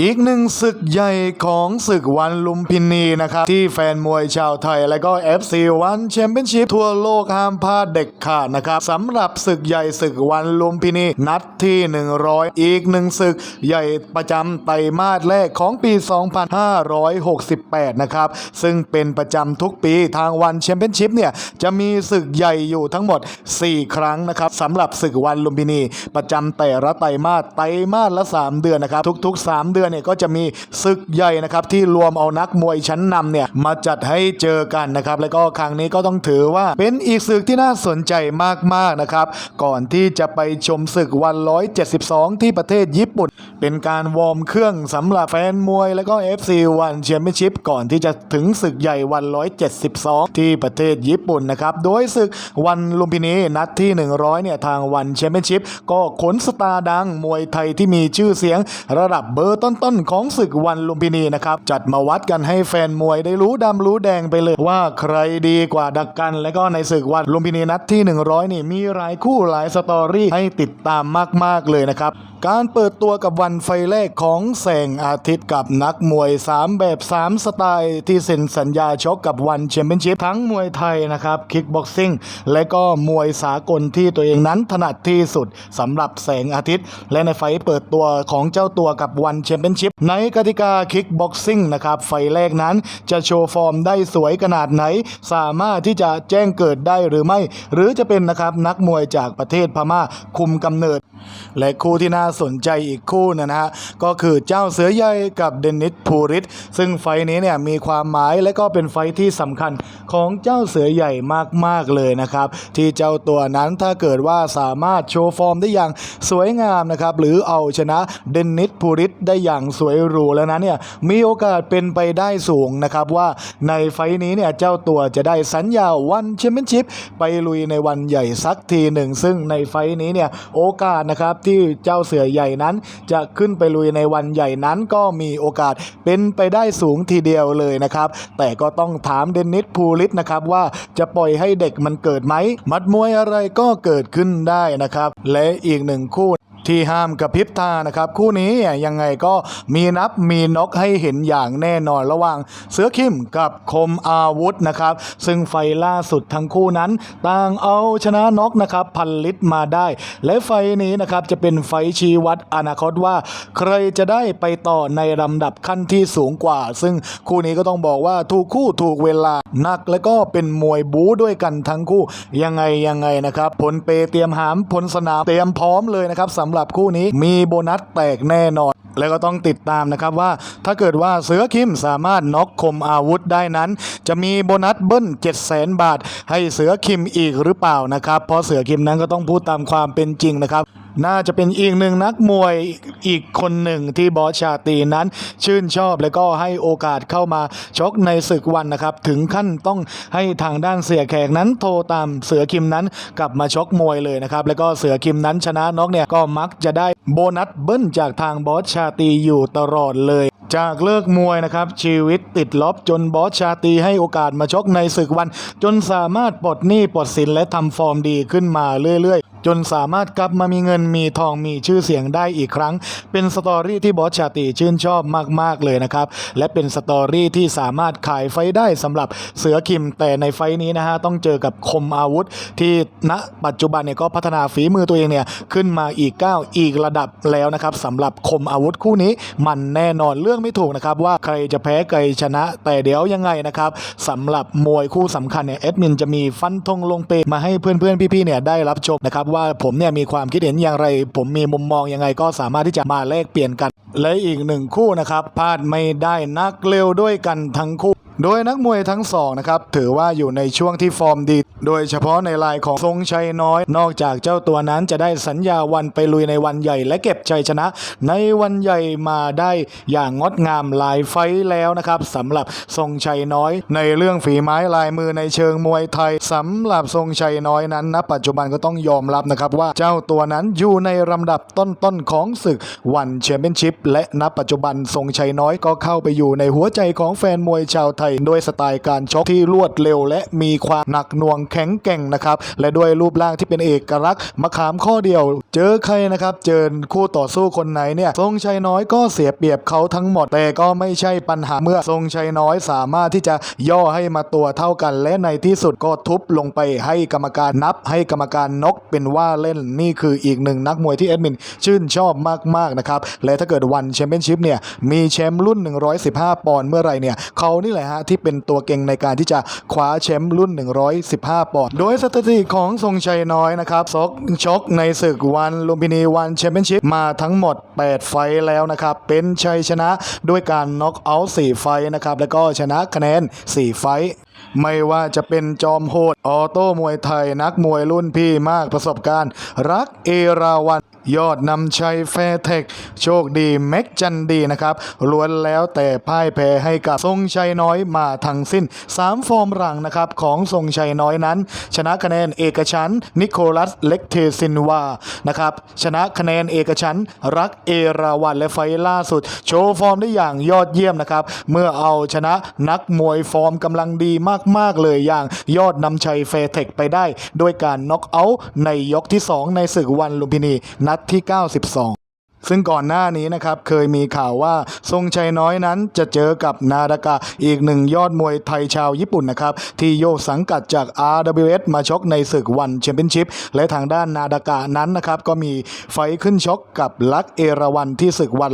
อีกหนึ่งศึกใหญ่ของศึกวันลุมพินีนะครับ ที่แฟนมวยชาวไทย และก็ FC วันแชมเปี้ยนชิพทั่วโลกห้ามพลาดเด็กขาดนะครับสำหรับศึกใหญ่ศึกวันลุมพินี นัดที่ 100 อีกหนึ่งศึกใหญ่ประจำไตรมาสแรกของปี 2568 นะครับ ซึ่งเป็นประจำทุกปีทางวันแชมเปี้ยนชิพเนี่ย จะมีศึกใหญ่อยู่ทั้งหมด 4 ครั้งนะครับสำหรับศึกวันลุมพินี ประจำแต่ละไตรมาสไตรมาสละ 3 เดือนนะครับทุก ๆ 3 เดือนเนี่ยก็จะมีศึกใหญ่นะครับที่รวมเอานักมวยชั้นนำเนี่ยมาจัดให้เจอกันนะครับแล้วก็ครั้งนี้ก็ต้องถือว่าเป็นอีกศึกที่น่าสนใจมากๆนะครับก่อนที่จะไปชมศึกวัน 172 ที่ประเทศญี่ปุ่น เป็นการวอร์มเครื่องสำหรับแฟนมวย แล้วก็ FC วันแชมเปี้ยนชิพก่อนที่จะถึงศึกใหญ่วัน 172 ที่ประเทศญี่ปุ่นนะครับโดยศึกวันลุมพินีนัดที่ 100 เนี่ยทางวันแชมเปี้ยนชิพก็ขนสตาร์ดังมวยไทยที่มีชื่อเสียงระดับเบอร์ต้นๆของศึกวันลุมพินีนะครับ จัดมาวัดกันให้แฟนมวยได้รู้ดำรู้แดงไปเลยว่าใครดีกว่าดักกัน และก็ในศึกวันลุมพินีนัดที่ 100 นี่มีหลายคู่หลายสตอรี่ให้ติดตามมาก ๆ เลยนะครับ การเปิดตัวกับวันไฟแรกของแสงอาทิตย์กับนักมวย 3 แบบ 3 สไตล์ที่เซ็นสัญญาชกกับวันแชมเปี้ยนชิพทั้งมวยไทยนะครับคิกบ็อกซิ่งและก็มวยสากลที่ตัวเองนั้นถนัดที่สุดสำหรับแสงอาทิตย์ และในไฟเปิดตัวของเจ้าตัวกับวันแชมเปี้ยนชิพในกติกาคิกบ็อกซิ่งนะครับไฟแรกนั้นจะโชว์ฟอร์มได้สวยขนาดไหน สามารถที่จะแจ้งเกิดได้หรือไม่ หรือจะเป็นนะครับนักมวยจากประเทศพม่าคุมกำเนิด และคู่ที่น่าสนใจอีกคู่นะฮะก็คือเจ้าเสือใหญ่กับเดนิสภูริตซึ่งไฟนี้เนี่ยมีความหมายและก็เป็นไฟที่สำคัญของเจ้าเสือใหญ่มาก ๆ เลยนะครับ ที่เจ้าตัวนั้นถ้าเกิดว่าสามารถโชว์ฟอร์มได้อย่างสวยงามนะครับ หรือเอาชนะเดนิสภูริตได้อย่างสวยหรูแล้วนะเนี่ยมีโอกาสเป็นไปได้สูงนะครับว่าในไฟนี้เนี่ยเจ้าตัวจะได้สัญญาวันแชมเปี้ยนชิพไปลุยในวันใหญ่สักทีหนึ่ง ซึ่งในไฟนี้เนี่ยโอกาสนะครับที่เจ้าเสือใหญ่นั้น จะขึ้นไปลุยในวันใหญ่นั้นก็มีโอกาสเป็นไปได้สูงทีเดียวเลยนะครับแต่ก็ต้องถามเดนิสพูลิตนะครับว่าจะปล่อยให้เด็กมันเกิดไหมมัดมวยอะไรก็เกิดขึ้นได้นะครับและอีกหนึ่งคู่ ที่ห้ามกับพริบตานะครับ คู่นี้ยังไงก็มีนับมีนกให้เห็นอย่างแน่นอนระหว่างเสือคิมกับคมอาวุธนะครับ ซึ่งไฟล่าสุดทั้งคู่นั้น ต่างเอาชนะนกนะครับพันลิตรมาได้ และไฟนี้นะครับจะเป็นไฟชี้วัดอนาคตว่า ใครจะได้ไปต่อในลำดับขั้นที่สูงกว่า ซึ่งคู่นี้ก็ต้องบอกว่าถูกคู่ถูกเวลาหนักและก็เป็นมวยบู๊ด้วยกันทั้งคู่ยังไงยังไงนะครับผลเปเตรียมหามผลสนามเตรียมพร้อมเลยนะครับสำหรับหลับคู่นี้มีโบนัสแตกแน่นอน แล้วก็ต้องติดตามนะครับว่าถ้าเกิดว่าเสือคิมสามารถน็อกคมอาวุธได้นั้น จะมีโบนัสเบิ้ล7 0 0 0 0 บาท ให้เสือคิมอีกหรือเปล่านะครับ เพราะเสือคิมนั้นก็ต้องพูดตามความเป็นจริงนะครับ น่าจะเป็นอีกหนึ่งนักมวยอีกคนหนึ่งที่บอสชาตีนั้นชื่นชอบและก็ให้โอกาสเข้ามาชกในศึกวันนะครับ ถึงขั้นต้องให้ทางด้านเสียแขกนั้นโทรตามเสือคิมนั้นกลับมาชกมวยเลยนะครับ แล้วก็เสือคิมนั้นชนะน็อกเนี่ยก็มักจะได้โบนัสเบิ้ลจากทางบอสชาตีอยู่ตลอดเลย จากเลิกมวยนะครับ ชีวิตติดลบจนบอสชาตีให้โอกาสมาชกในศึกวัน จนสามารถปลดหนี้ปลดสินและทำฟอร์มดีขึ้นมาเรื่อยๆ จนสามารถกลับมามีเงินมีทองมีชื่อเสียงได้อีกครั้ง เป็นสตอรี่ที่บอสชาตรีชื่นชอบมาก ๆ เลยนะครับ และเป็นสตอรี่ที่สามารถขายไฟได้สำหรับเสือคิม แต่ในไฟนี้นะฮะต้องเจอกับคมอาวุธ ที่ณปัจจุบันเนี่ยก็พัฒนาฝีมือตัวเองเนี่ยขึ้นมาอีกก้าวอีกระดับแล้วนะครับสำหรับคมอาวุธคู่นี้ มันแน่นอนเรื่องไม่ถูกนะครับว่าใครจะแพ้ใครชนะ แต่เดี๋ยวยังไงนะครับสำหรับมวยคู่สำคัญเนี่ยแอดมินจะมีฟันธงลงเปมาให้เพื่อนๆพี่ๆเนี่ยได้รับชมนะครับว่าผมเนี่ยมีความคิดเห็นอย่างไร ผมมีมุมมองยังไงก็สามารถที่จะมาแลกเปลี่ยนกัน และอีกหนึ่งคู่นะครับพลาดไม่ได้นักเร็วด้วยกันทั้งคู่ โดยนักมวยทั้งสองนะครับถือว่าอยู่ในช่วงที่ฟอร์มดี โดยเฉพาะในลายของทรงชัยน้อย นอกจากเจ้าตัวนั้นจะได้สัญญาวันไปลุยในวันใหญ่ และเก็บชัยชนะ ในวันใหญ่มาได้อย่างงดงามหลายไฟแล้วนะครับสำหรับทรงชัยน้อย ในเรื่องฝีไม้ลายมือในเชิงมวยไทยสำหรับทรงชัยน้อยนั้นณปัจจุบันก็ต้องยอมรับนะครับว่าเจ้าตัวนั้นอยู่ในลำดับต้นๆของศึกวันแชมเปี้ยนชิพและณปัจจุบันทรงชัยน้อยก็เข้าไปอยู่ในหัวใจของแฟนมวยชาวไทยยด้วยสไตล์การชกที่รวดเร็ว และมีความหนักหน่วงแข็งแกร่งนะครับและด้วยรูปร่างที่เป็นเอกลักษณ์มะขามข้อเดียว เจอใครนะครับเจอคู่ต่อสู้คนไหนเนี่ยทรงชัยน้อยก็เสียเปรียบเขาทั้งหมด แต่ก็ไม่ใช่ปัญหาเมื่อทรงชัยน้อยสามารถที่จะย่อให้มาตัวเท่ากัน และในที่สุดก็ทุบลงไปให้กรรมการนับ ให้กรรมการนกเป็นว่าเล่นนี่คืออีกหนึ่งนักมวยที่เอดมินชื่นชอบมากๆนะครับและถ้าเกิดวันแชมเปี้ยนชิพเนี่ยมีแชมป์รุ่น 115 ปอนด์เมื่อไรเนี่ยเขานี่แหละฮะที่เป็นตัวเก่งในการที่จะคว้าแชมป์รุ่น 115 ปอนด์โดยสถิติของทรงชัยน้อยนะครับซกชกในศึกวันลุมพินีวันแชมเปี้ยนชิพมาทั้งหมด 8 ไฟแล้วนะครับ เป็นชัยชนะด้วยการน็อกเอาท์4ไฟนะครับแล้วก็ชนะคะแนน 4 ไฟ ไม่ว่าจะเป็นจอมโหดออโต้มวยไทยนักมวยรุ่นพี่มากประสบการณ์ รักเอราวันยอดนำชัยแฟเทค โชคดีแม็กจันดีนะครับล้วนแล้วแต่พ่ายแพ้ให้กับทรงชัยน้อยมาทั้งสิ้น 3 ฟอร์มหลังนะครับของทรงชัยน้อยนั้น ชนะคะแนนเอกชันนิโคลัสเล็กเทซินวานะครับชนะคะแนนเอกชันรักเอราวันและไฟล่าสุด โชว์ฟอร์มได้อย่างยอดเยี่ยมนะครับเมื่อเอาชนะนักมวยฟอร์มกำลังดีมากๆ เลยอย่างยอดนำชัยเฟเทคไปได้ ด้วยการน็อกเอาท์ในยกที่ 2 ในศึกวันลุมพินีนัดที่ 92 ซึ่งก่อนหน้านี้นะครับเคยมีข่าวว่าทรงชัยน้อยนั้นจะเจอกับนาดากะอีกหนึ่งยอดมวยไทยชาวญี่ปุ่นนะครับที่โยกสังกัดจาก RWS มาชกในศึกวันแชมเปี้ยนชิพและทางด้านนาดากะนั้นนะครับก็มีไฟขึ้นชกกับลักเอราวันที่ศึกวัน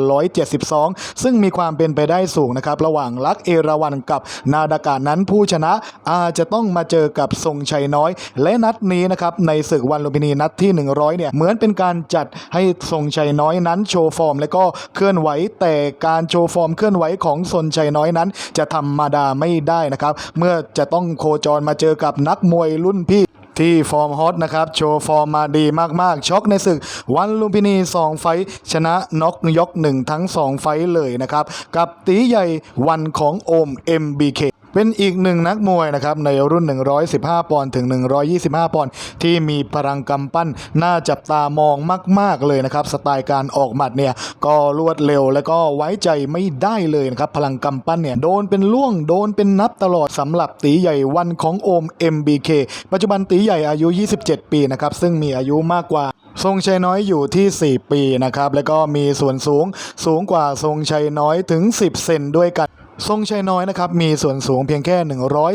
172 ซึ่งมีความเป็นไปได้สูงนะครับระหว่างลักเอราวันกับนาดากะนั้นผู้ชนะอาจจะต้องมาเจอกับทรงชัยน้อย และนัดนี้นะครับในศึกวันลุมพินีนัดที่ 100เนี่ยเหมือนเป็นการจัดให้ทรงชัยน้อยนั้นโชว์ฟอร์ม และก็เคลื่อนไหวแต่การโชว์ฟอร์มเคลื่อนไหวของทรงชัยน้อยนั้น จะธรรมดาไม่ได้นะครับ เมื่อจะต้องโคจรมาเจอกับนักมวยรุ่นพี่ที่ฟอร์มฮอตนะครับ โชว์ฟอร์มมาดีมากๆ ช็อกในศึก วันลุมพินี 2 ไฟ ชนะน็อกยก1ทั้ง 2 ไฟเลยนะครับ กับตีใหญ่วันของโอม MBK เป็นอีกหนึ่งนักมวยนะครับในรุ่น 115 ปอนด์ถึง 125 ปอนด์ที่มีพลังกำปั้นน่าจับตามองมาก ๆเลยนะครับ สไตล์การออกหมัดเนี่ยก็รวดเร็วและก็ไว้ใจไม่ได้เลยนะครับ พลังกำปั้นเนี่ยโดนเป็นล่วงโดนเป็นนับตลอดสำหรับตีใหญ่วันของโอม MBK ปัจจุบันตีใหญ่อายุ 27 ปีนะครับซึ่งมีอายุมากกว่าทรงชัยน้อยอยู่ที่ 4 ปีนะครับ แล้วก็มีส่วนสูงสูงกว่าทรงชัยน้อยถึง 10 เซนด้วยกัน ทรงชัยน้อยนะครับมีส่วนสูงเพียงแค่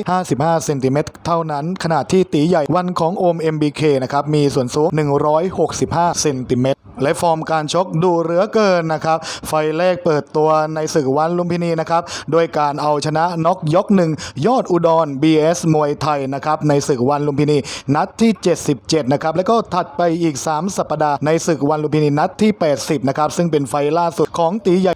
155เซนติเมตรเท่านั้น ขณะที่ตีใหญ่วันของโอม MBK นะครับมีส่วนสูง 165เซนติเมตรและฟอร์มการชกดูเหลือเกินนะครับไฟแรกเปิดตัวในศึกวันลุมพินีนะครับโดยการเอาชนะน็อกยกหนึ่งยอดอุดร BS มวยไทยนะครับในศึกวันลุมพินีนัดที่ 77นะครับแล้วก็ถัดไปอีก 3 สัปดาห์ในศึกวันลุมพินีนัดที่ 80นะครับซึ่งเป็นไฟล่าสุดของตีใหญ่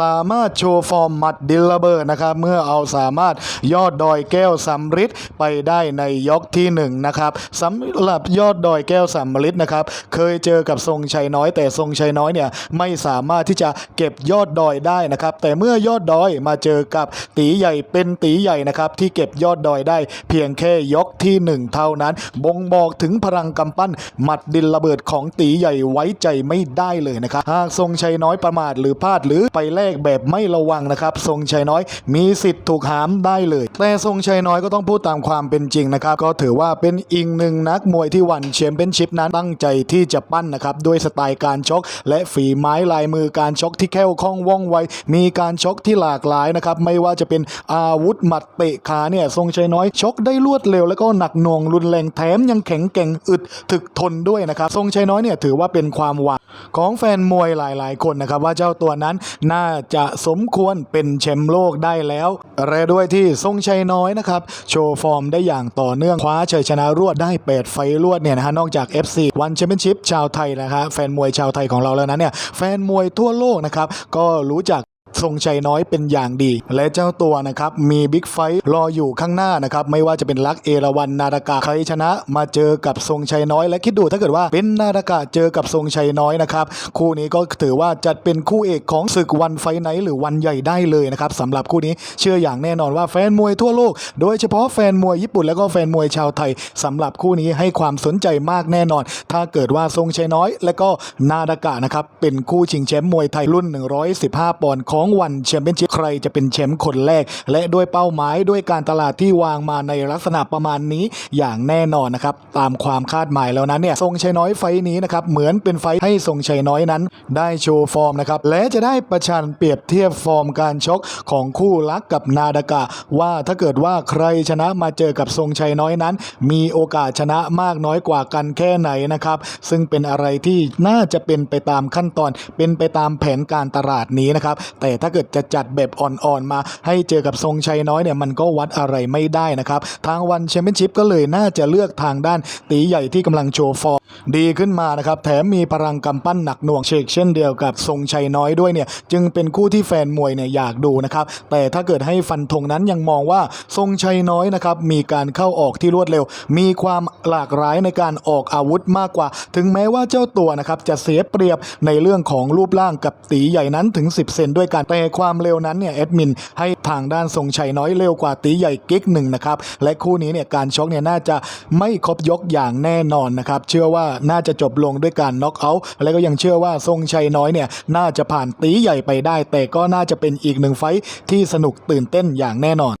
สามารถโชว์ฟอร์มหมัดดิลระเบิดนะครับเมื่อเอาสามารถยอดดอยแก้วสำริดไปได้ในยกที่หนึ่งนะครับสำหรับยอดดอยแก้วสำริดนะครับเคยเจอกับทรงชัยน้อย แต่ทรงชัยน้อยเนี่ยไม่สามารถที่จะเก็บยอดดอยได้นะครับแต่เมื่อยอดดอยมาเจอกับตีใหญ่เป็นตีใหญ่นะครับที่เก็บยอดดอยได้เพียงแค่ยกที่หนึ่งเท่านั้น บ่งบอกถึงพลังกำปั้นหมัดดินระเบิดของตีใหญ่ไว้ใจไม่ได้เลยนะครับหากทรงชัยน้อยประมาทหรือพลาดหรือไปแลกแบบไม่ระวังนะครับทรงชัยน้อยมีสิทธิ์ถูกหามได้เลย แต่ทรงชัยน้อยก็ต้องพูดตามความเป็นจริงนะครับ ก็ถือว่าเป็นอีกหนึ่งนักมวยที่วันแชมเปี้ยนชิพนั้นตั้งใจที่จะปั้นนะครับด้วยสไตล์การชก และฝีไม้ลายมือการชกที่แคล่วคล่องว่องไว มีการชกที่หลากหลายนะครับไม่ว่าจะเป็นอาวุธหมัดเตะขาเนี่ยทรงชัยน้อยชกได้รวดเร็ว แล้วก็หนักหน่วงรุนแรงแถมยังแข็งแกร่งอึดถึกทนด้วยนะครับทรงชัยน้อยเนี่ยถือว่าเป็นความหวังของแฟนมวยหลาย ๆ คนนะครับว่าเจ้าตัวนั้นน่าจะสมควรเป็นแชมป์โลกได้แล้วและด้วยที่ทรงชัยน้อยนะครับ โชว์ฟอร์มได้อย่างต่อเนื่องคว้าชัยชนะรวดได้8ไฟล์รวดเนี่ยนะฮะนอกจาก FC วันแชมเปี้ยนชิพชาวไทยนะครับแฟนมวยชาวไทยของเราแล้วนั้นเนี่ยแฟนมวยทั่วโลกนะครับก็รู้จัก ทรงชัยน้อยเป็นอย่างดี และเจ้าตัวนะครับมีบิ๊กไฟท์รออยู่ข้างหน้านะครับไม่ว่าจะเป็นลักเอราวันนาดากะใครชนะมาเจอกับทรงชัยน้อย และคิดดูถ้าเกิดว่าเป็นนาดากะเจอกับทรงชัยน้อยนะครับคู่นี้ก็ถือว่าจะเป็นคู่เอกของศึกวันไฟไนท์หรือวันใหญ่ได้เลยนะครับสำหรับคู่นี้เชื่ออย่างแน่นอนว่าแฟนมวยทั่วโลก โดยเฉพาะแฟนมวยญี่ปุ่นและก็แฟนมวยชาวไทยสำหรับคู่นี้ให้ความสนใจมากแน่นอน ถ้าเกิดว่าทรงชัยน้อย และก็นาดากะนะครับเป็นคู่ชิงแชมป์มวยไทยรุ่น 115 ปอนด์ของของวันแชมเปี้ยนชิพใครจะเป็นแชมป์คนแรก และด้วยเป้าหมายด้วยการตลาดที่วางมาในลักษณะประมาณนี้อย่างแน่นอนนะครับตามความคาดหมายแล้วนั้นเนี่ยทรงชัยน้อยไฟนี้นะครับเหมือนเป็นไฟให้ทรงชัยน้อยนั้น ได้โชว์ฟอร์มนะครับและจะได้ประชันเปรียบเทียบฟอร์มการชกของคู่รักกับนาดากะ ว่าถ้าเกิดว่าใครชนะมาเจอกับทรงชัยน้อยนั้น มีโอกาสชนะมากน้อยกว่ากันแค่ไหนนะครับซึ่งเป็นอะไรที่น่าจะเป็นไปตามขั้นตอนเป็นไปตามแผนการตลาดนี้นะครับแต่ถ้าเกิดจะจัดแบบอ่อนๆมาให้เจอกับทรงชัยน้อยเนี่ยมันก็วัดอะไรไม่ได้นะครับ ทางวันแชมเปี้ยนชิพก็เลยน่าจะเลือกทางด้านตีใหญ่ที่กำลังโชว์ฟอร์มดีขึ้นมานะครับแถมมีพลังกำปั้นหนักหน่วงเชกเช่นเดียวกับทรงชัยน้อยด้วยเนี่ยจึงเป็นคู่ที่แฟนมวยเนี่ยอยากดูนะครับแต่ถ้าเกิดให้ฟันธงนั้นยังมองว่าทรงชัยน้อยนะครับมีการเข้าออกที่รวดเร็ว มีความหลากหลายในการออกอาวุธมากกว่า ถึงแม้ว่าเจ้าตัวนะครับจะเสียเปรียบในเรื่องของรูปร่างกับตีใหญ่นั้นถึง 10 เซนด้วยกันแต่ความเร็วนั้นเนี่ยแอดมินให้ทางด้านทรงชัยน้อยเร็วกว่าตีใหญ่กิ๊กหนึ่งนะครับและคู่นี้เนี่ยการชกเนี่ยน่าจะไม่ครบยกอย่างแน่นอนนะครับเชื่อว่าน่าจะจบลงด้วยการน็อกเอาท์และก็ยังเชื่อว่าทรงชัยน้อยเนี่ยน่าจะผ่านตีใหญ่ไปได้ แต่ก็น่าจะเป็นอีกหนึ่งไฟท์ที่สนุกตื่นเต้นอย่างแน่นอน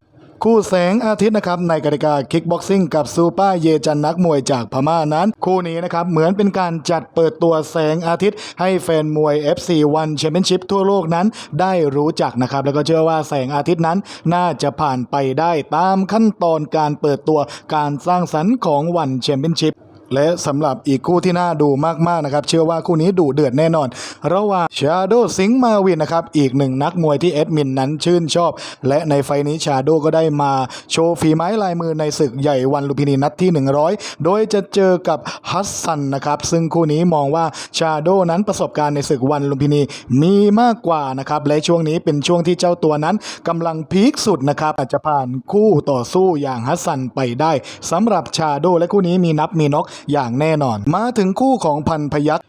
คู่แสงอาทิตย์นะครับในกติกาคิกบ็อกซิ่งกับซูเปอร์เยจันนักมวยจากพม่านั้น คู่นี้นะครับเหมือนเป็นการจัดเปิดตัวแสงอาทิตย์ ให้แฟนมวย FC One Championship ทั่วโลกนั้นได้รู้จักนะครับ แล้วก็เชื่อว่าแสงอาทิตย์นั้นน่าจะผ่านไปได้ตามขั้นตอนการเปิดตัวการสร้างสรรค์ของวันแชมเปี้ยนชิพ และสำหรับอีกคู่ที่น่าดูมากๆนะครับ เชื่อว่าคู่นี้ดูเดือดแน่นอน ระหว่างชาโดสิงห์มาวินนะครับ อีกหนึ่งนักมวยที่เอ็ดมินนั้นชื่นชอบ และในไฟล์นี้ชาโดก็ได้มาโชว์ฝีไม้ลายมือในศึกใหญ่วันลุมพินีนัดที่ 100 โดยจะเจอกับฮัสซันนะครับ ซึ่งคู่นี้มองว่าชาโดนั้นประสบการณ์ในศึกวันลุมพินีมีมากกว่านะครับ และช่วงนี้เป็นช่วงที่เจ้าตัวนั้นกำลังพีคสุดนะครับอาจจะผ่านคู่ต่อสู้อย่างฮัสซันไปได้สำหรับชาโดและคู่นี้มีนับมีน็อกอย่างแน่นอน มาถึงคู่ของพันพยัคฆ์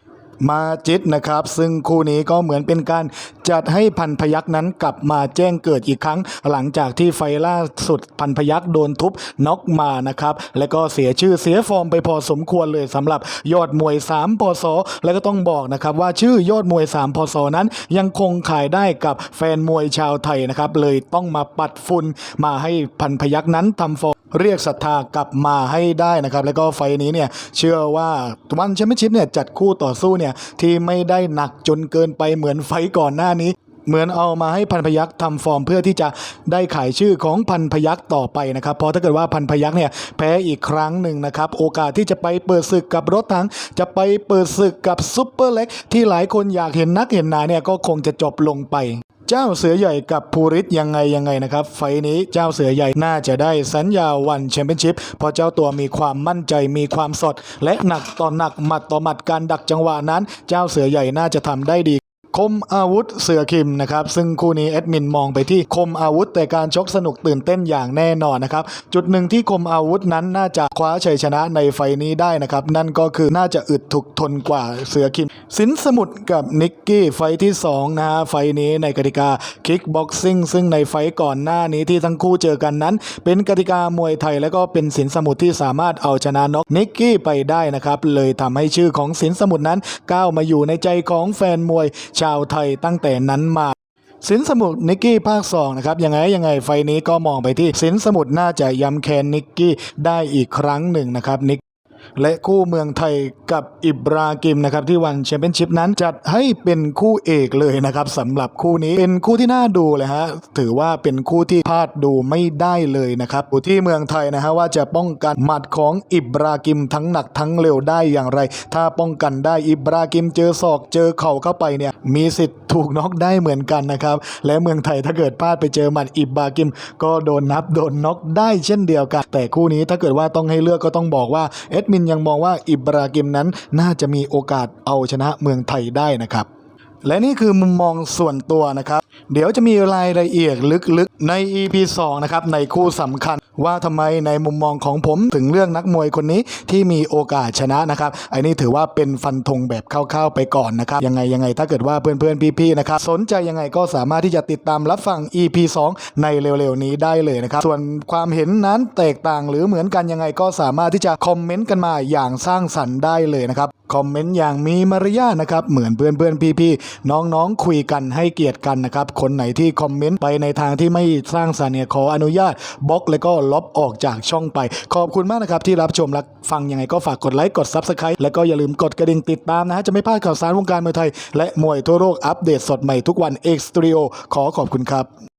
มาจิตนะครับ ซึ่งคู่นี้ก็เหมือนเป็นการจัดให้พันพยักษ์นั้นกลับมาแจ้งเกิดอีกครั้ง หลังจากที่ไฟล่าสุดพันพยักษ์โดนทุบน็อกมานะครับ และก็เสียชื่อเสียฟอร์มไปพอสมควรเลยสำหรับยอดมวย 3 พศ และก็ต้องบอกนะครับว่าชื่อยอดมวย 3 พศ นั้นยังคงขายได้กับแฟนมวยชาวไทยนะครับเลยต้องมาปัดฝุ่นมาให้พันพยักษ์นั้นทำฟอร์ม เรียกศรัทธากลับมาให้ได้นะครับ แล้วก็ไฟนี้เนี่ยเชื่อว่าวันแชมเปี้ยนชิพเนี่ยจัดคู่ต่อสู้เนี่ยที่ไม่ได้หนักจนเกินไปเหมือนไฟก่อนหน้านี้เหมือนเอามาให้พันพยักษ์ทำฟอร์มเพื่อที่จะได้ขายชื่อของพันพยักษ์ต่อไปนะครับเพราะถ้าเกิดว่าพันพยักษ์เนี่ยแพ้อีกครั้งหนึ่งนะครับโอกาสที่จะไปเปิดศึกกับรถถัง จะไปเปิดศึกกับซุปเปอร์เล็กที่หลายคนอยากเห็นนักเห็นหนาเนี่ยก็คงจะจบลงไป เจ้าเสือใหญ่กับภูริศยังไงยังไงนะครับ ไฟนี้เจ้าเสือใหญ่น่าจะได้สัญญาวันแชมเปี้ยนชิพเพราะเจ้าตัวมีความมั่นใจมีความสด และหนักต่อหนักหมัดต่อหมัดการดักจังหวะนั้น เจ้าเสือใหญ่น่าจะทำได้ดี คมอาวุธเสือคิมนะครับซึ่งคู่นี้แอดมินมองไปที่คมอาวุธแต่การชกสนุกตื่นเต้นอย่างแน่นอนนะครับจุดหนึ่งที่คมอาวุธนั้นน่าจะคว้าชัยชนะในไฟนี้ได้นะครับนั่นก็คือน่าจะอึดถูกทนกว่าเสือคิม สินสมุทรกับนิกกี้ไฟที่2นะฮะไฟนี้ในกติกาคิกบ็อกซิ่งซึ่งในไฟก่อนหน้านี้ที่ทั้งคู่เจอกันนั้น เป็นกติกามวยไทยแล้วก็เป็นสินสมุทรที่สามารถเอาชนะน็อกนิกกี้ไปได้นะครับเลยทำให้ชื่อของสินสมุทรนั้นก้าวมาอยู่ในใจของแฟนมวยชาวไทยตั้งแต่นั้นมาสินสมุทรนิกกี้ภาค2นะครับยังไงยังไงไฟนี้ก็มองไปที่สินสมุทรน่าจะย้ำแค้นนิกกี้ได้อีกครั้งหนึ่งนะครับนิก และคู่เมืองไทยกับอิบรากิมนะครับที่วันแชมเปี้ยนชิพนั้นจัดให้เป็นคู่เอกเลยนะครับสำหรับคู่นี้เป็นคู่ที่น่าดูเลยฮะถือว่าเป็นคู่ที่พลาดดูไม่ได้เลยนะครับอยู่ที่เมืองไทยนะฮะว่าจะป้องกันหมัดของอิบรากิมทั้งหนักทั้งเร็วได้อย่างไร ถ้าป้องกันได้อิบรากิมเจอศอกเจอเข่าเข้าไปเนี่ยมีสิทธิ์ถูกน็อกได้เหมือนกันนะครับและเมืองไทยถ้าเกิดพลาดไปเจอหมัดอิบรากิม ก็โดนนับโดนน็อกได้เช่นเดียวกัน แต่คู่นี้ถ้าเกิดว่าต้องให้เลือกก็ต้องบอกว่าเอ็ดมินยังมองว่าอิบรากิมนั้นน่าจะมีโอกาสเอาชนะเมืองไทยได้นะครับ และนี่คือมุมมองส่วนตัวนะครับ เดี๋ยวจะมีรายละเอียดลึกๆใน EP 2 นะครับ ในคู่สำคัญว่าทำไมในมุมมองของผมถึงเลือกนักมวยคนนี้ที่มีโอกาสชนะนะครับไอ้นี่ถือว่าเป็นฟันธงแบบคร่าวๆไปก่อนนะครับ ยังไงยังไงถ้าเกิดว่าเพื่อนๆพี่ๆนะครับสนใจยังไงก็สามารถที่จะติดตามรับฟัง EP 2 ในเร็วๆนี้ได้เลยนะครับ ส่วนความเห็นนั้นแตกต่างหรือเหมือนกันยังไงก็สามารถที่จะคอมเมนต์กันมาอย่างสร้างสรรค์ได้เลยนะครับ คอมเมนต์อย่างมีมารยาทนะครับ เหมือนเพื่อนเพื่อนพี่พี่ๆน้องๆ คุยกันให้เกียรติกันนะครับ คนไหนที่คอมเมนต์ไปในทางที่ไม่สร้างสรรค์เนี่ยขออนุญาตบล็อก แล้วก็ลบออกจากช่องไป ขอบคุณมากนะครับ ที่รับชมและฟังยังไงก็ฝากกดไลค์กด Subscribe แล้วก็อย่าลืมกดกระดิ่งติดตามนะฮะจะไม่พลาดข่าวสารวงการมวยไทย และมวยทั่วโลกอัปเดตสดใหม่ทุกวันเอ็กซ์ตรีโอขอขอบคุณครับ